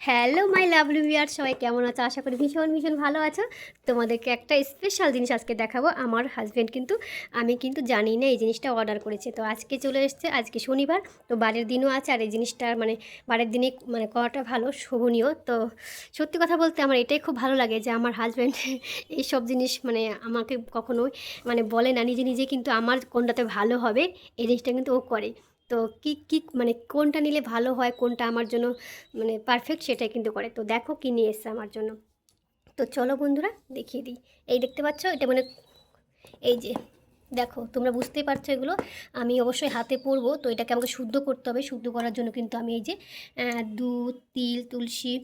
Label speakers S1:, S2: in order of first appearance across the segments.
S1: Hello my lovely ভিয়ার সবাই কেমন আছো? আশা করি ভীষণ ভীষণ ভালো আছো। তোমাদেরকে একটা স্পেশাল জিনিস আজকে দেখাবো। আমার হাজব্যান্ড কিন্তু, আমি কিন্তু জানি না এই জিনিসটা অর্ডার করেছে। তো আজকে চলে এসছে, আজকে শনিবার। তো বারের দিনও আছে আর এই জিনিসটা মানে বারের দিনে মানে করাটা ভালো, শোভনীয়। তো সত্যি কথা বলতে আমার এটাই খুব ভালো লাগে যে আমার হাজব্যান্ড এই সব জিনিস মানে আমাকে কখনোই মানে বলে না। নিজে নিজে কিন্তু আমার কোনটাতে ভালো হবে, এই জিনিসটা কিন্তু ও করে। তো কী কী মানে কোনটা নিলে ভালো হয়, কোনটা আমার জন্য মানে পারফেক্ট সেটাই কিন্তু করে। তো দেখো কী নিয়ে এসছে আমার জন্য। তো চলো বন্ধুরা, দেখিয়ে দিই। এই দেখতে পাচ্ছ, এটা মানে এই যে, দেখো, তোমরা বুঝতেই পারছ এগুলো। আমি অবশ্যই হাতে পরবো, তো এটাকে আমাকে শুদ্ধ করতে হবে। শুদ্ধ করার জন্য কিন্তু আমি এই যে দুধ, তিল, তুলসী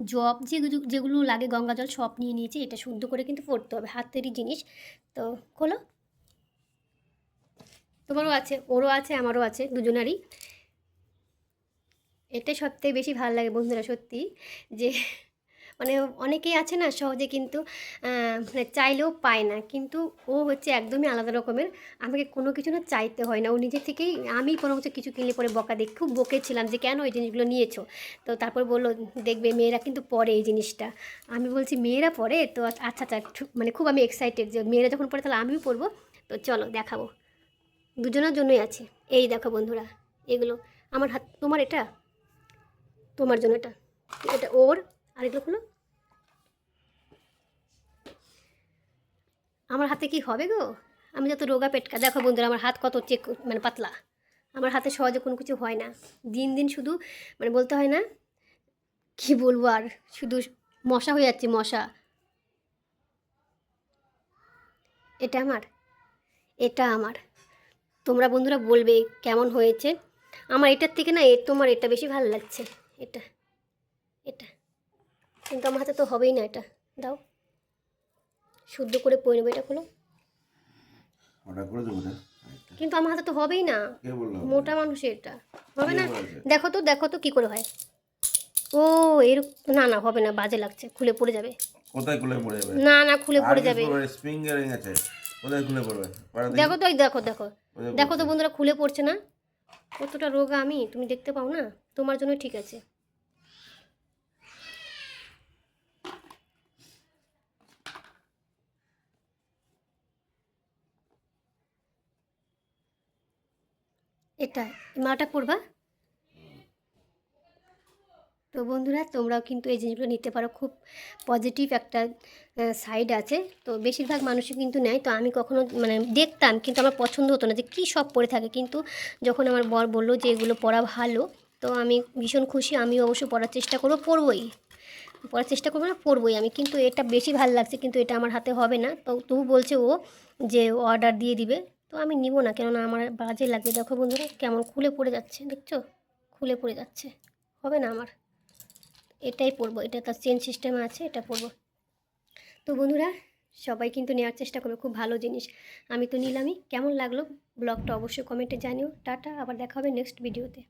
S1: জব যেগুলো যেগুলো লাগে গঙ্গা জল সব নিয়ে নিয়েছি। এটা শুদ্ধ করে কিন্তু পড়তে হবে, হাতেরই জিনিস। তো খোলো। তোমারও আছে, ওরও আছে, আমারও আছে, দুজনারই। এটাই সবথেকে বেশি ভালো লাগে বন্ধুরা, সত্যি। যে মানে অনেকেই আছে না সহজে কিন্তু মানে চাইলেও পায় না। কিন্তু ও হচ্ছে একদমই আলাদা রকমের। আমাকে কোনো কিছু না চাইতে হয় না। ও নিজে থেকেই, আমি কোনো কিছু কিছু কিনলে পরে বকা দিই। খুব বকেছিলাম যে, কেন এই জিনিসগুলো নিয়েছো? তো তারপর বলল, দেখবে মেয়েরা কিন্তু পরে এই জিনিসটা। আমি বলছি, মেয়েরা পরে? তো আচ্ছা আচ্ছা মানে খুব আমি এক্সাইটেড যে, মেয়েরা যখন পড়ে তাহলে আমিও পড়ব তো চলো, দেখাবো। দুজনের জন্যই আছে। এই দেখো বন্ধুরা, এগুলো আমার হাত, তোমার এটা? তোমার জন্য এটা। এটা ওর আর এগুলো হলো আমার হাতে কি হবে গো? আমি যত রোগা পেটকা, দেখো বন্ধুরা, আমার হাত কত চেক মানে পাতলা। আমার হাতে সহজে কোনো কিছু হয় না। দিন দিন শুধু মানে বলতে হয় না, কি বলব আর, শুধু মশা হয়ে যাচ্ছে, মশা। এটা আমার এটা আমার। তোমরা বন্ধুরা বলবে কেমন হয়েছে? আমার এটার থেকে না এ তোমার এটা বেশি ভালো লাগছে। এটা এটা। কিন্তু আমার হাতে তো হবেই না এটা। দাও। শুদ্ধ করে পরে নেব এটা খোলো। কিন্তু আমার হাতে তো হবেই না। মোটা মানুষের এটা। হবে না? দেখো তো দেখো তো কি করে হয়। ও এর না না হবে না বাজে লাগছে। খুলে পড়ে যাবে।
S2: কোথায় খুলে পড়ে যাবে?
S1: না না খুলে পড়ে যাবে।
S2: স্প্রিং আছে। কোথায় খুলে পড়বে? দেখো
S1: তো এই দেখো দেখো। দেখো তো বন্ধুরা, খুলে পড়ছে না। কতটা রোগা আমি, তুমি দেখতে পাও না? তোমার জন্য ঠিক আছে। এটা মাটা পড়বা তো বন্ধুরা, তোমরাও কিন্তু এই জিনিসগুলো নিতে পারো। খুব পজিটিভ একটা সাইড আছে। তো বেশিরভাগ মানুষই কিন্তু নেয়। তো আমি কখনো মানে দেখতাম, কিন্তু আমার পছন্দ হতো না যে কী সব পরে থাকে। কিন্তু যখন আমার বর বলল যে এগুলো পড়া ভালো, তো আমি ভীষণ খুশি। আমি অবশ্য পড়ার চেষ্টা করব পড়বই পড়ার চেষ্টা করব না পড়বই আমি। কিন্তু এটা বেশি ভালো লাগছে, কিন্তু এটা আমার হাতে হবে না। তো তবু বলছে ও যে অর্ডার দিয়ে দিবে। তো আমি নিব না, কেননা আমার বাজে লাগবে। দেখো বন্ধুরা, কেমন খুলে পড়ে যাচ্ছে, দেখছ? খুলে পড়ে যাচ্ছে। হবে না আমার। এটাই পড়ব। এটা তার চেন সিস্টেম আছে, এটা পড়ব। তো বন্ধুরা, সবাই কিন্তু নেওয়ার চেষ্টা করবে, খুব ভালো জিনিস। আমি তো নিলামই। কেমন লাগল? ব্লগটা অবশ্যই কমেন্টে জানিও। টাটা, আবার দেখা হবে নেক্সট ভিডিওতে